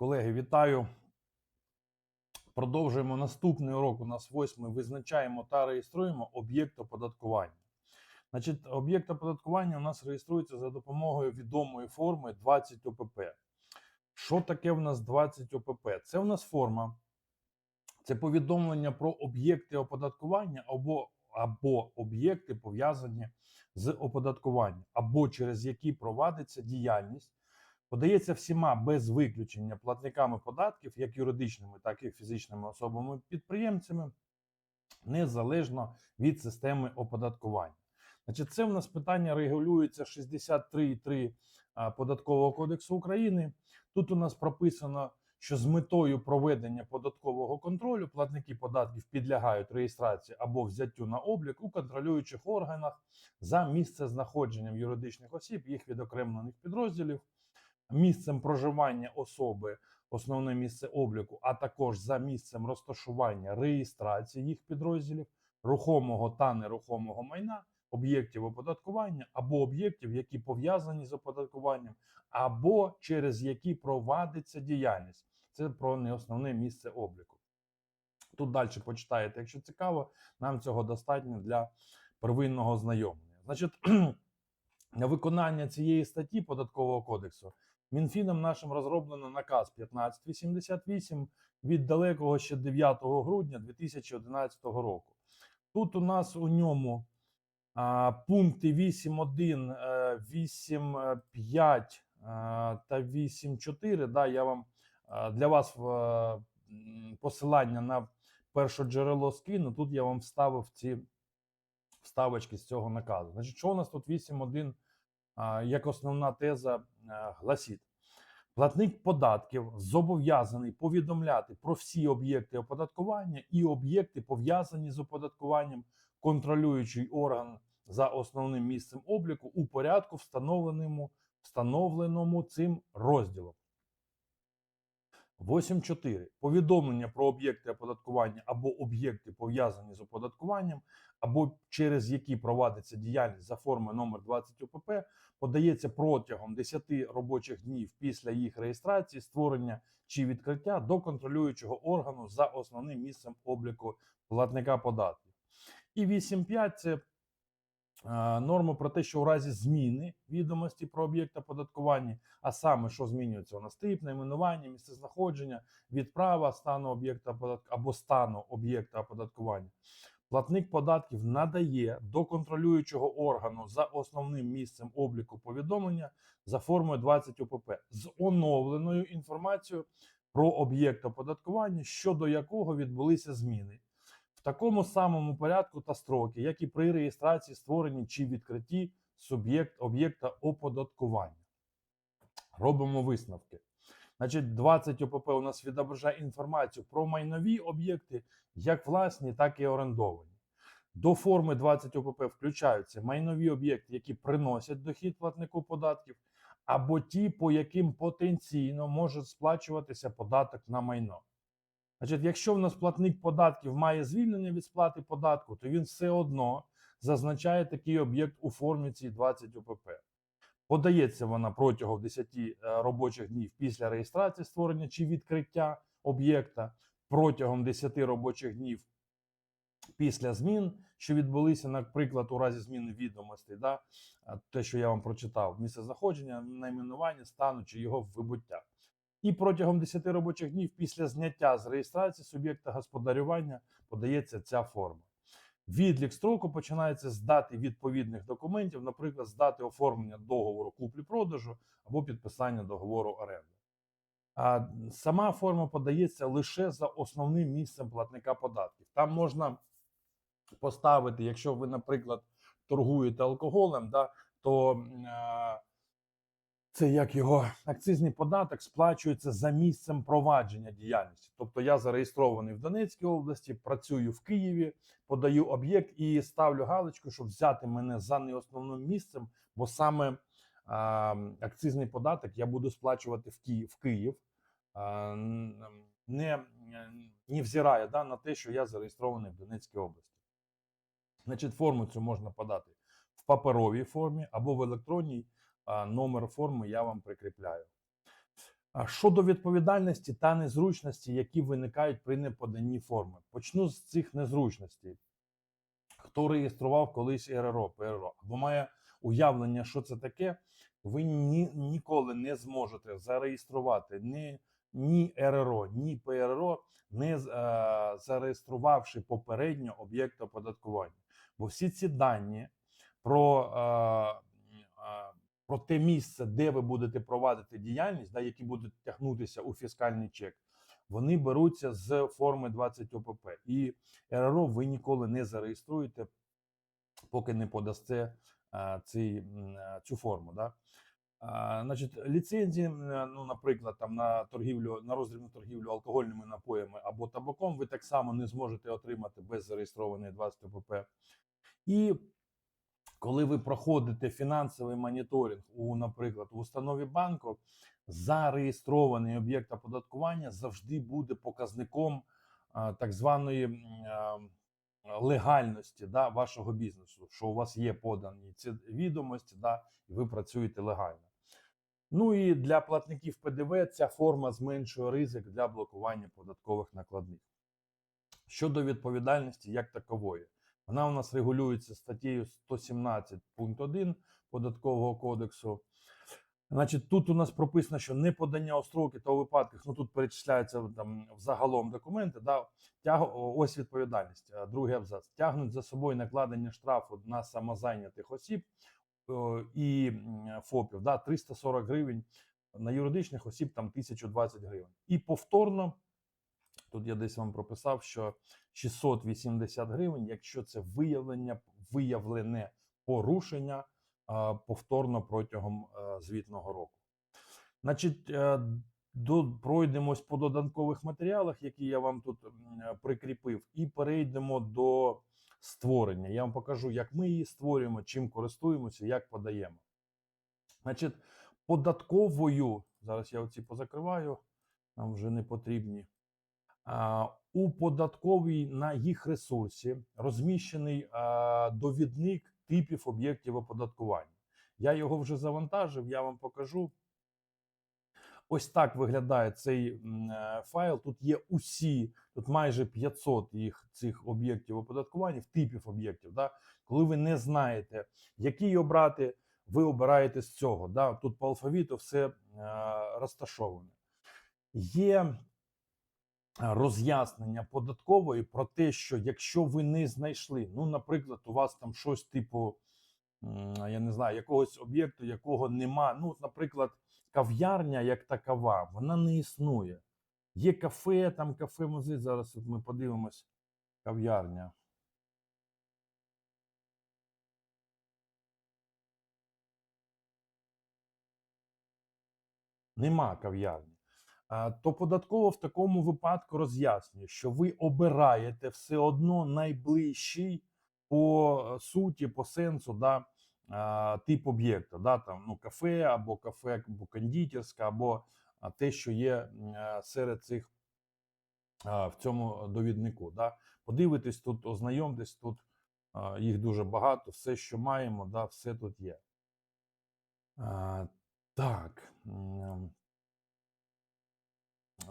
Колеги, вітаю. Продовжуємо наступний урок. У нас восьмий. Визначаємо та реєструємо об'єкт оподаткування. Значить, об'єкт оподаткування у нас реєструється за допомогою відомої форми 20 ОПП. Що таке в нас 20 ОПП? Це в нас форма, це повідомлення про об'єкти оподаткування або, або об'єкти пов'язані з оподаткуванням, або через які провадиться діяльність подається всіма без виключення платниками податків, як юридичними, так і фізичними особами-підприємцями, незалежно від системи оподаткування. Значить, це в нас питання регулюється 63.3 Податкового кодексу України. Тут у нас прописано, що з метою проведення податкового контролю платники податків підлягають реєстрації або взяттю на облік у контролюючих органах за місцезнаходженням юридичних осіб, їх відокремлених підрозділів місцем проживання особи, основне місце обліку, а також за місцем розташування реєстрації їх підрозділів, рухомого та нерухомого майна, об'єктів оподаткування або об'єктів, які пов'язані з оподаткуванням, або через які провадиться діяльність. Це про неосновне місце обліку. Тут далі почитаєте, якщо цікаво, нам цього достатньо для первинного знайомлення. Значить, на виконання цієї статті Податкового кодексу Мінфіном нашим розроблено наказ 1588 від далекого ще 9 грудня 2011 року. Тут у нас у ньому а, пункти 8.1, е, 8.5 е, та 8.4. Да, я вам е, для вас е, посилання на перше джерело скину. Тут я вам вставив ці вставочки з цього наказу. Значить, що у нас тут 8.1 а, як основна теза е, гласить. Платник податків зобов'язаний повідомляти про всі об'єкти оподаткування і об'єкти, пов'язані з оподаткуванням, контролюючий орган за основним місцем обліку у порядку, встановленому, встановленому цим розділом. 8.4. Повідомлення про об'єкти оподаткування або об'єкти пов'язані з оподаткуванням, або через які провадиться діяльність за формою номер 20 ОПП, подається протягом 10 робочих днів після їх реєстрації, створення чи відкриття до контролюючого органу за основним місцем обліку платника податків. І 8.5 це е, норма про те, що у разі зміни відомості про об'єкт оподаткування, а саме що змінюється у нас тип, найменування, місцезнаходження, відправа стану об'єкта податк- або стану об'єкта оподаткування. Платник податків надає до контролюючого органу за основним місцем обліку повідомлення за формою 20 ОПП з оновленою інформацією про об'єкт оподаткування, щодо якого відбулися зміни. В такому самому порядку та строки, як і при реєстрації, створенні чи відкритті суб'єкт об'єкта оподаткування. Робимо висновки. Значить, 20 ОПП у нас відображає інформацію про майнові об'єкти, як власні, так і орендовані. До форми 20 ОПП включаються майнові об'єкти, які приносять дохід платнику податків, або ті, по яким потенційно може сплачуватися податок на майно. Значить, якщо в нас платник податків має звільнення від сплати податку, то він все одно зазначає такий об'єкт у формі ці 20 ОПП. Подається вона протягом 10 е, робочих днів після реєстрації створення чи відкриття об'єкта, протягом 10 робочих днів після змін, що відбулися, наприклад, у разі зміни відомостей, да, те, що я вам прочитав, місце знаходження, найменування, стану чи його вибуття. І протягом 10 робочих днів після зняття з реєстрації суб'єкта господарювання подається ця форма. Відлік строку починається з дати відповідних документів, наприклад, з дати оформлення договору куплі-продажу або підписання договору оренди. А сама форма подається лише за основним місцем платника податків. Там можна поставити, якщо ви, наприклад, торгуєте алкоголем, да, то е, це як його акцизний податок сплачується за місцем провадження діяльності. Тобто я зареєстрований в Донецькій області, працюю в Києві, подаю об'єкт і ставлю галочку, щоб взяти мене за неосновним місцем, бо саме а, акцизний податок я буду сплачувати в Київ, в Київ а, не, не взирає да, на те, що я зареєстрований в Донецькій області. Значить, форму цю можна подати в паперовій формі або в електронній номер форми я вам прикріпляю. Щодо відповідальності та незручності, які виникають при неподанні форми, почну з цих незручностей. Хто реєстрував колись РРО, ПРО, або має уявлення, що це таке, ви ні, ніколи не зможете зареєструвати ні, ні РРО, ні ПРО, не е, зареєструвавши попередньо об'єкт оподаткування. Бо всі ці дані про, е, е, про те місце, де ви будете провадити діяльність, да, які будуть тягнутися у фіскальний чек, вони беруться з форми 20 ОПП. І РРО ви ніколи не зареєструєте, поки не подасте м, е, цю форму. Да? А, значить, ліцензії, ну, наприклад, там на торгівлю, на роздрібну торгівлю алкогольними напоями або табаком, ви так само не зможете отримати без зареєстрованої 20 ОПП. І коли ви проходите фінансовий моніторинг у, наприклад, в установі банку, зареєстрований об'єкт оподаткування завжди буде показником так званої легальності да, вашого бізнесу, що у вас є подані ці відомості, да, і ви працюєте легально. Ну і для платників ПДВ ця форма зменшує ризик для блокування податкових накладних. Щодо відповідальності як такової, вона у нас регулюється статтею 117 пункт 1 податкового кодексу. Значить, тут у нас прописано, що неподання у строки та у випадках, ну тут перечисляються там взагалом документи, да, тяг, ось відповідальність. Другий абзац. Тягнуть за собою накладення штрафу на самозайнятих осіб і ФОПів, да, 340 гривень, на юридичних осіб там 1020 гривень. І повторно, тут я десь вам прописав, що 680 гривень, якщо це виявлення, виявлене порушення повторно протягом е, звітного року. Значить, е, до, пройдемось по додаткових матеріалах, які я вам тут е, прикріпив, і перейдемо до створення. Я вам покажу, як ми її створюємо, чим користуємося, як подаємо. Значить, податковою, зараз я оці позакриваю, нам вже не потрібні. А, У податковій на їх ресурсі розміщений довідник типів об'єктів оподаткування. Я його вже завантажив, я вам покажу. Ось так виглядає цей е, файл. Тут є усі, тут майже 500 їх цих об'єктів оподаткування, типів об'єктів. Да? Коли ви не знаєте, який обрати, ви обираєте з цього. Да? Тут по алфавіту все е, розташоване. Є роз'яснення податкової про те, що якщо ви не знайшли, ну, наприклад, у вас там щось типу, я не знаю, якогось об'єкту, якого нема. Ну, наприклад, кав'ярня як такова, вона не існує. Є кафе, там кафе музей. Зараз ми подивимось. Кав'ярня. Нема кав'ярні. То податково в такому випадку роз'яснює, що ви обираєте все одно найближчий по е, суті, по сенсу, да, тип об'єкта, да, там, ну, кафе або кафе, або кондитерська, або те, що є е, серед цих в цьому довіднику. Да. Подивитесь тут, ознайомтесь тут, їх дуже багато, все, що маємо, да, все тут є. Так.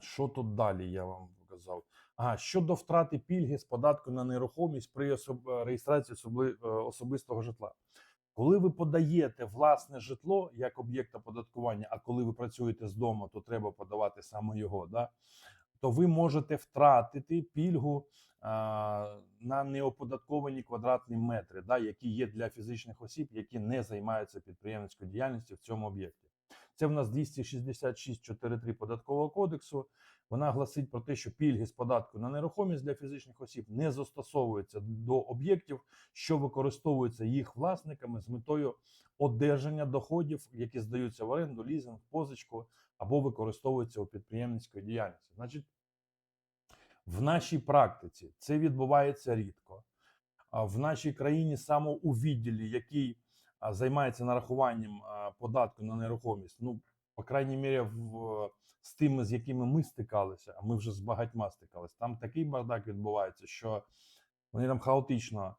Що тут далі я вам показав? А щодо втрати пільги з податку на нерухомість при особ... е, реєстрації особли... е, особистого житла. Коли ви подаєте власне житло як об'єкт оподаткування, а коли ви працюєте з дому, то треба подавати саме його, да? то ви можете втратити пільгу а, на неоподатковані квадратні метри, да, які є для фізичних осіб, які не займаються підприємницькою діяльністю в цьому об'єкті. Це в нас 266.4.3 податкового кодексу. Вона гласить про те, що пільги з податку на нерухомість для фізичних осіб не застосовуються до об'єктів, що використовуються їх власниками з метою одержання доходів, які здаються в оренду, лізинг, позичку або використовуються у підприємницької діяльності. Значить, в нашій практиці це відбувається рідко. В нашій країні саме у відділі, який займається нарахуванням податку на нерухомість, ну, по крайній мірі, в, з тими, з якими ми стикалися, а ми вже з багатьма стикалися, там такий бардак відбувається, що вони там хаотично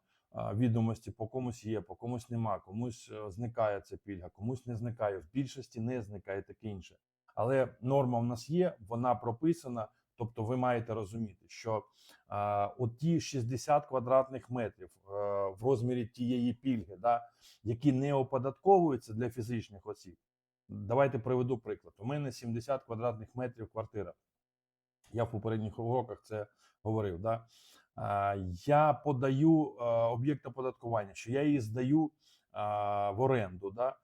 відомості по комусь є, по комусь нема, комусь е, зникає ця пільга, комусь не зникає, в більшості не зникає таке інше. Але норма в нас є, вона прописана. Тобто, ви маєте розуміти, що а, от ті 60 квадратних метрів е, в розмірі тієї пільги, да, які не оподатковуються для фізичних осіб. Давайте приведу приклад. У мене 70 квадратних метрів квартира. Я в попередніх уроках це говорив. Да? А, Я подаю а, об'єкт оподаткування, що я її здаю а, в оренду. Да?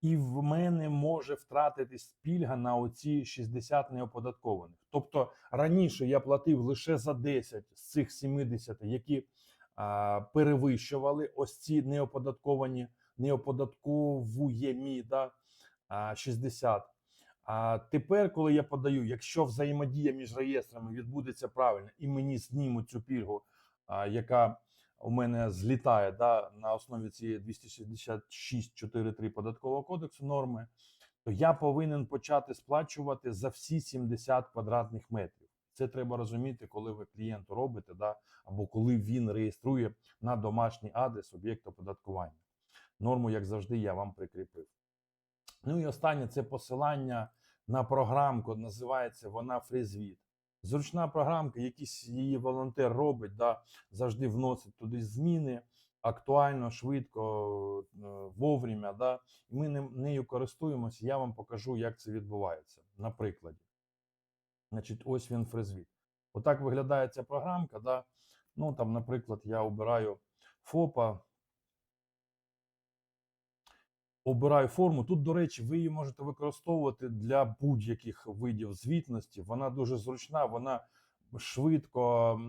І в мене може втратитись пільга на оці 60 неоподаткованих. Тобто раніше я платив лише за 10 з цих 70, які а, перевищували ось ці неоподатковані, неоподатковуємі да, а, 60. А тепер, коли я подаю, якщо взаємодія між реєстрами відбудеться правильно, і мені знімуть цю пільгу, а, яка у мене злітає да, на основі цієї 266.4.3 податкового кодексу норми, то я повинен почати сплачувати за всі 70 квадратних метрів. Це треба розуміти, коли ви клієнту робите, да, або коли він реєструє на домашній адрес об'єкт оподаткування. Норму, як завжди, я вам прикріпив. Ну і останнє це посилання на програмку, називається вона Фрізвіт. Зручна програмка, якийсь її волонтер робить, да, завжди вносить туди зміни актуально, швидко, е, вовремя. Да, ми нею користуємося. Я вам покажу, як це відбувається на прикладі. Значить, ось він фризвіт. Отак виглядає ця програмка. Да. Ну, там, наприклад, я обираю ФОПа, обираю форму. Тут, до речі, ви її можете використовувати для будь-яких видів звітності. Вона дуже зручна, вона швидко,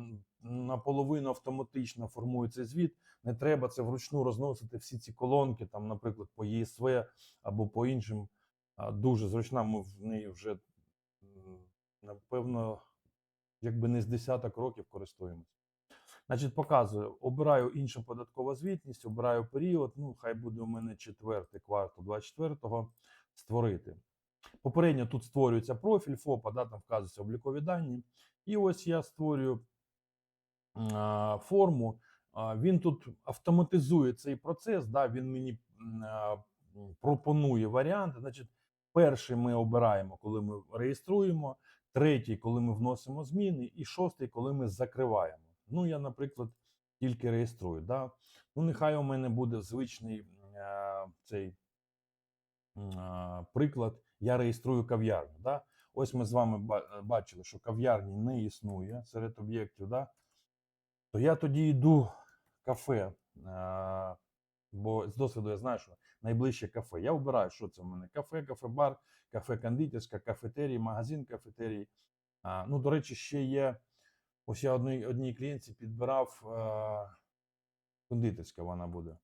наполовину автоматично формує цей звіт. Не треба це вручну розносити всі ці колонки, там, наприклад, по ЄСВ або по іншим. Дуже зручна. Ми в неї вже, напевно, якби не з десяток років користуємося. Значить, показую, обираю іншу податкову звітність, обираю період. Ну, хай буде у мене четвертий квартал 24-го створити. Попередньо тут створюється профіль ФОПа, да, там вказуються облікові дані. І ось я створюю а, форму. А, він тут автоматизує цей процес. Да, він мені а, пропонує варіанти. Значить, перший ми обираємо, коли ми реєструємо, третій, коли ми вносимо зміни, і шостий, коли ми закриваємо. Ну, я, наприклад, тільки реєструю. Да? Ну, нехай у мене буде звичний е, цей е, приклад. Я реєструю кав'ярню. Да? Ось ми з вами бачили, що кав'ярні не існує серед об'єктів. Да? То я тоді йду в кафе. Е, бо з досвіду я знаю, що найближче кафе. Я обираю, що це в мене: кафе, кафе-бар, кафе-кондитерська, кафетерій, магазин кафетерій. А, ну, до речі, ще є. Ось я одній, одній клієнтці підбирав е, кондитерська вона буде.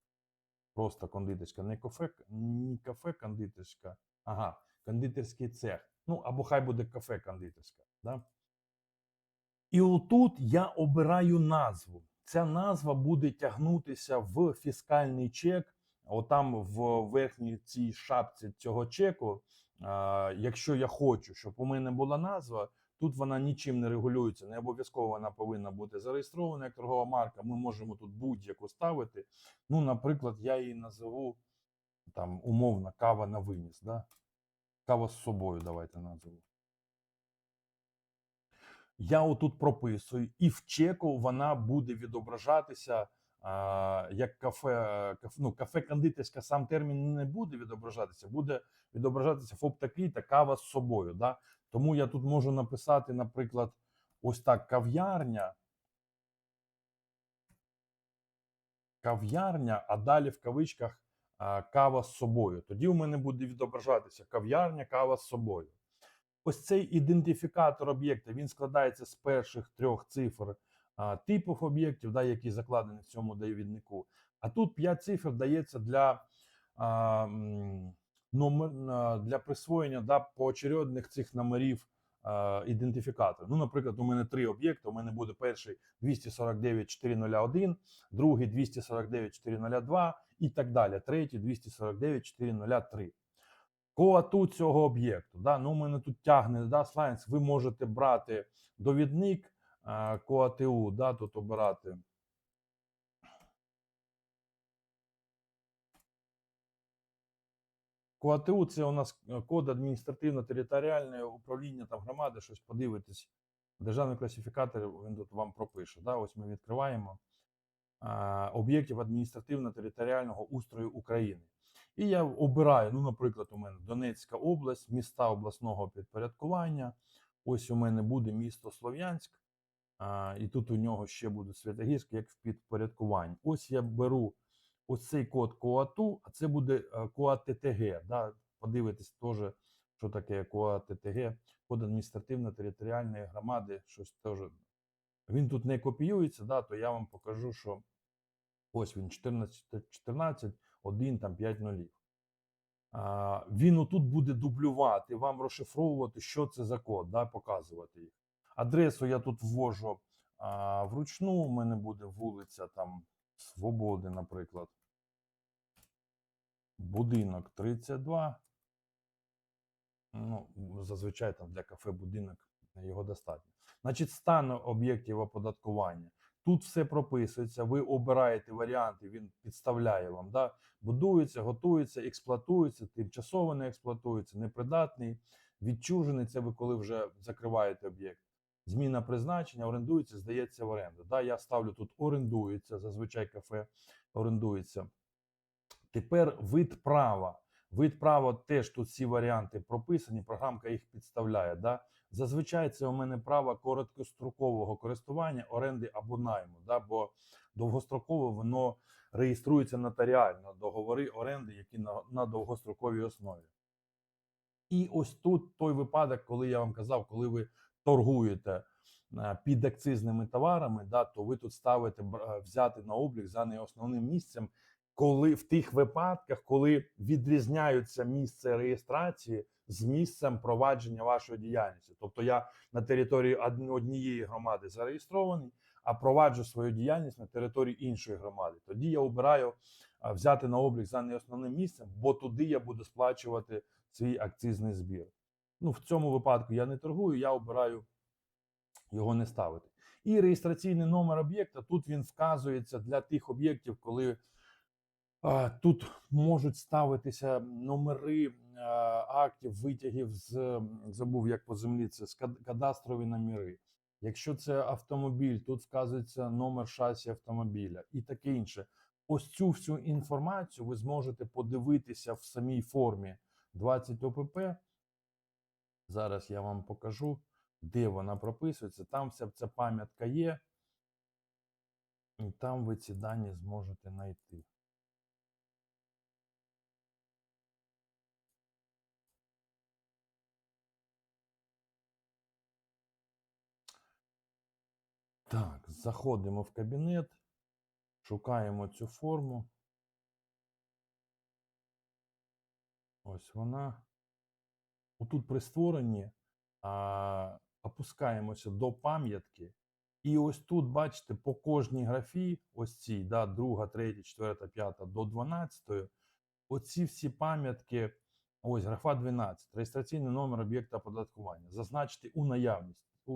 Просто кондитерська. Не кафе, не кафе кондитерська. Ага, кондитерський цех. Ну, або хай буде кафе кондитерська. Да? І отут я обираю назву. Ця назва буде тягнутися в фіскальний чек. Отам в верхній цій шапці цього чеку. А, якщо я хочу, щоб у мене була назва, тут вона нічим не регулюється. Не обов'язково вона повинна бути зареєстрована як торгова марка. Ми можемо тут будь-яку ставити. Ну, наприклад, я її назову там умовно кава на виніс. Да? Кава з собою, давайте назову. Я отут прописую, і в чеку вона буде відображатися а, як кафе, ну, кафе-кондитерська, сам термін не буде відображатися, буде відображатися ФОП такий та кава з собою. Да? Тому я тут можу написати, наприклад, ось так: кав'ярня. Кав'ярня, а далі в кавичках кава з собою. Тоді у мене буде відображатися кав'ярня, кава з собою. Ось цей ідентифікатор об'єкта він складається з перших трьох цифр типів об'єктів, да, які закладені в цьому довіднику. А тут 5 цифр дається для, а, номер, для присвоєння да, поочередних цих номерів а, ідентифікатора. Ну, наприклад, у мене три об'єкти. У мене буде перший 249.401, другий 249.402 і так далі. Третій 249.403 коату цього об'єкту. Да? Ну, у мене тут тягне да, слайнс. Ви можете брати довідник коату, да, тут обирати. КОАТУ це у нас е, код адміністративно-територіальне управління там громади, щось подивитись. Державний класифікатор він тут вам пропише. Да? Ось ми відкриваємо об'єктів адміністративно-територіального устрою України. І я обираю, ну, наприклад, у мене Донецька область, міста обласного підпорядкування. Ось у мене буде місто Слов'янськ, і тут у нього ще буде Святогірськ як в підпорядкуванні. Ось я беру ось цей код КОАТУ, а це буде е, КОАТТГ. Да? Подивитись теж, що таке КОАТТГ, код адміністративно-територіальної громади, щось теж. Він тут не копіюється, да, то я вам покажу, що ось він 14, 14 1, там 5 нулів. Він отут буде дублювати, вам розшифровувати, що це за код, да, показувати їх. Адресу я тут ввожу а, вручну, у мене буде вулиця там Свободи, наприклад. Будинок 32. Ну, зазвичай там для кафе будинок його достатньо. Значить, стан об'єктів оподаткування. Тут все прописується, ви обираєте варіанти, він підставляє вам. Да? Будується, готується, експлуатується, тимчасово не експлуатується, непридатний, відчужений. Це ви коли вже закриваєте об'єкт. Зміна призначення, орендується, здається в оренду. Да, я ставлю тут орендується, зазвичай кафе орендується. Тепер вид права. Вид права теж тут ці варіанти прописані, програмка їх підставляє. Да? Зазвичай це у мене право короткострокового користування, оренди або найму, да? бо довгостроково воно реєструється нотаріально, договори оренди, які на, на довгостроковій основі. І ось тут той випадок, коли я вам казав, коли ви торгуєте е, під акцизними товарами, да, то ви тут ставите взяти на облік за неосновним місцем, коли в тих випадках, коли відрізняються місце реєстрації з місцем провадження вашої діяльності. Тобто я на території однієї громади зареєстрований, а проваджу свою діяльність на території іншої громади. Тоді я обираю взяти на облік за неосновним місцем, бо туди я буду сплачувати свій акцизний збір. Ну, в цьому випадку я не торгую, я обираю його не ставити. І реєстраційний номер об'єкта тут він вказується для тих об'єктів, коли тут можуть ставитися номери актів, витягів з забув, як по землі це з кадастрові номери. Якщо це автомобіль, тут вказується номер шасі автомобіля і таке інше. Ось цю всю інформацію ви зможете подивитися в самій формі 20 ОПП. Зараз я вам покажу, де вона прописується. Там вся ця пам'ятка є, і там ви ці дані зможете знайти. Так, заходимо в кабінет, шукаємо цю форму. Ось вона. Отут при створенні а, опускаємося до пам'ятки. І ось тут, бачите, по кожній графі, ось цій, да, друга, третя, четверта, п'ята до 12, оці всі пам'ятки, ось графа 12, реєстраційний номер об'єкта оподаткування, зазначити у наявність, у,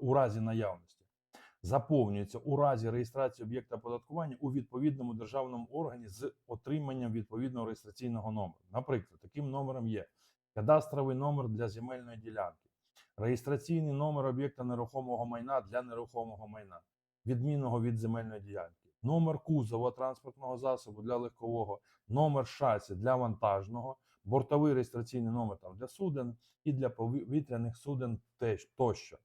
у разі наявності. Заповнюється у разі реєстрації об'єкта оподаткування у відповідному державному органі з отриманням відповідного реєстраційного номеру. Наприклад, таким номером є кадастровий номер для земельної ділянки, реєстраційний номер об'єкта нерухомого майна для нерухомого майна, відмінного від земельної ділянки, номер кузова транспортного засобу для легкового, номер шасі для вантажного, бортовий реєстраційний номер там для суден і для повітряних суден теж тощо.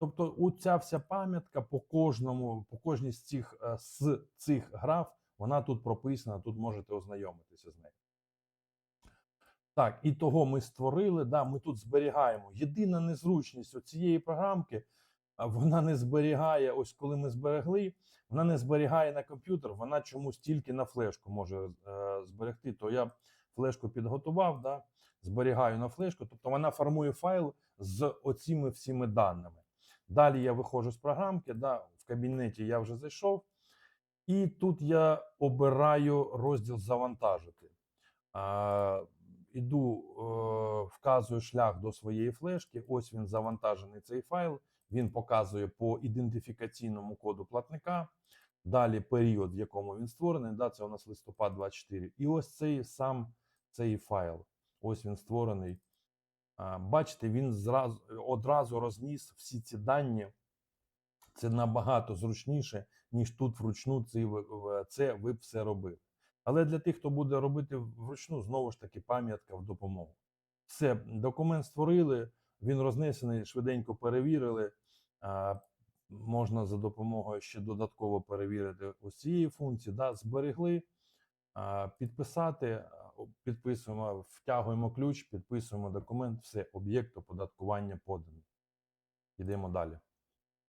Тобто, оця вся пам'ятка по кожному, по кожній з цих е, з цих граф, вона тут прописана, тут можете ознайомитися з нею. Так, і того ми створили. Да, ми тут зберігаємо. Єдина незручність цієї програмки, вона не зберігає, ось коли ми зберегли, вона не зберігає на комп'ютер, вона чомусь тільки на флешку може е, зберегти. То я флешку підготував, да, зберігаю на флешку, тобто вона формує файл з оціми всіми даними. Далі я виходжу з програмки, да, в кабінеті я вже зайшов, і тут я обираю розділ завантажити. А, іду, е, вказую шлях до своєї флешки. Ось він завантажений цей файл. Він показує по ідентифікаційному коду платника. Далі період, в якому він створений. Да, це у нас листопад 24. І ось цей сам цей файл. Ось він створений. Бачите, він зразу, одразу розніс всі ці дані. Це набагато зручніше, ніж тут вручну це, ви- все робили. Але для тих, хто буде робити вручну, знову ж таки, пам'ятка в допомогу. Все, документ створили, він рознесений, швиденько перевірили. Можна за допомогою ще додатково перевірити ось функції. Да, зберегли, підписати, підписуємо, втягуємо ключ, підписуємо документ, все, об'єкт оподаткування поданий. Йдемо далі.